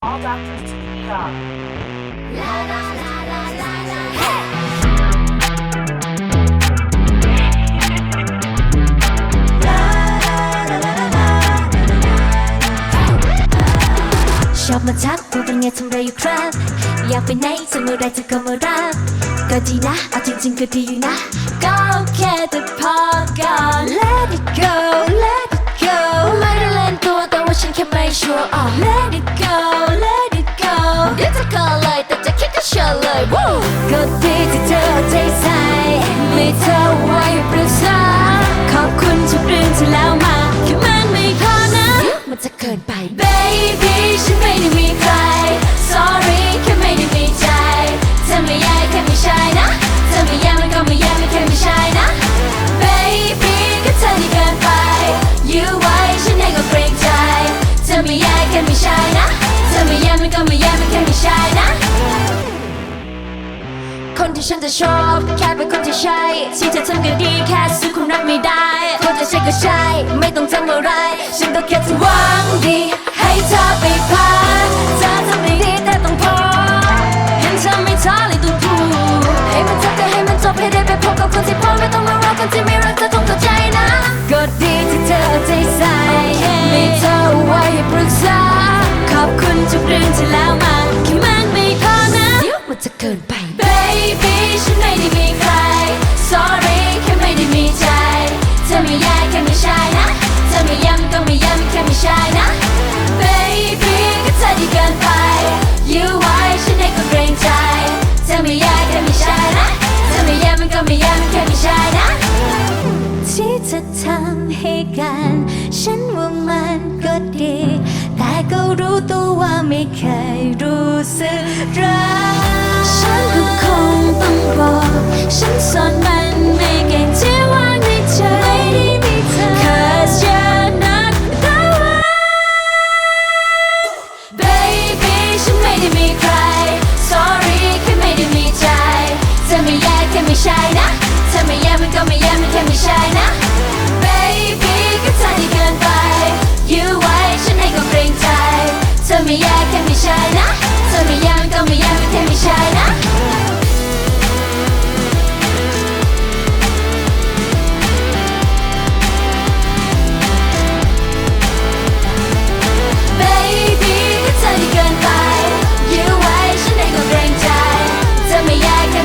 All doctors to New York. ชอบมาทักว่าเป็นไงทำไรอยู่ครับ อยากไปไหนจะเมื่อไรจะก็มารับ ก็ดีนะ เอาจริงๆก็ดีอยู่นะ ก็แค่แต่พอก่อน Let it go Let it go ไม่ได้เล่นตัวแต่ว่าฉันแค่ไม่ชัวร์อ่ ก็ดีที่เธอเอาใจใส่ไม่เธอไว้ปรึกษาขอบคุณทุกเรื่องที่แล้ว ฉันจะชอบ แค่เป็นคนที่ใช่ที่จะทำก็ดีแค่ซื้อความรักไม่ได้คนจะใช่ก็ใช่ ไม่ต้องทำอะไร ฉันก็แค่จะหวังดี ให้เธอไปพักเธอทำไม่ดีแต่ต้องพอ เห็นเธอไม่ท้อเลยต้องพูดให้มันจบก็ให้มันจบให้ได้ไปพบกับคนที่พร้อมไม่ต้องมารอคนที่ไม่ กัน ฉันว่ามันก็ดี แต่ก็รู้ตัวว่าไม่เคยรู้สึกรัก ฉันก็คงต้องบอกฉันสอนมันไม่เก่งที่วางในใจเธอไม่แย่แค่ไม่ใช่นะเธอไม่แย่มันก็ไม่แย่มันแค่ไม่ใช่นะ เธอดีเกินไปยื้อไว้ฉันเองก็เกรงใจ เธอไม่แย่แค่ไม่ใช่นะ เธอไม่ยังก็ไม่แยังแค่ไม่ใช่นะ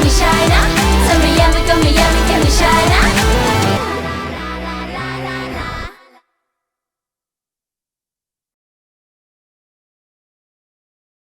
ไม่ใช่นะ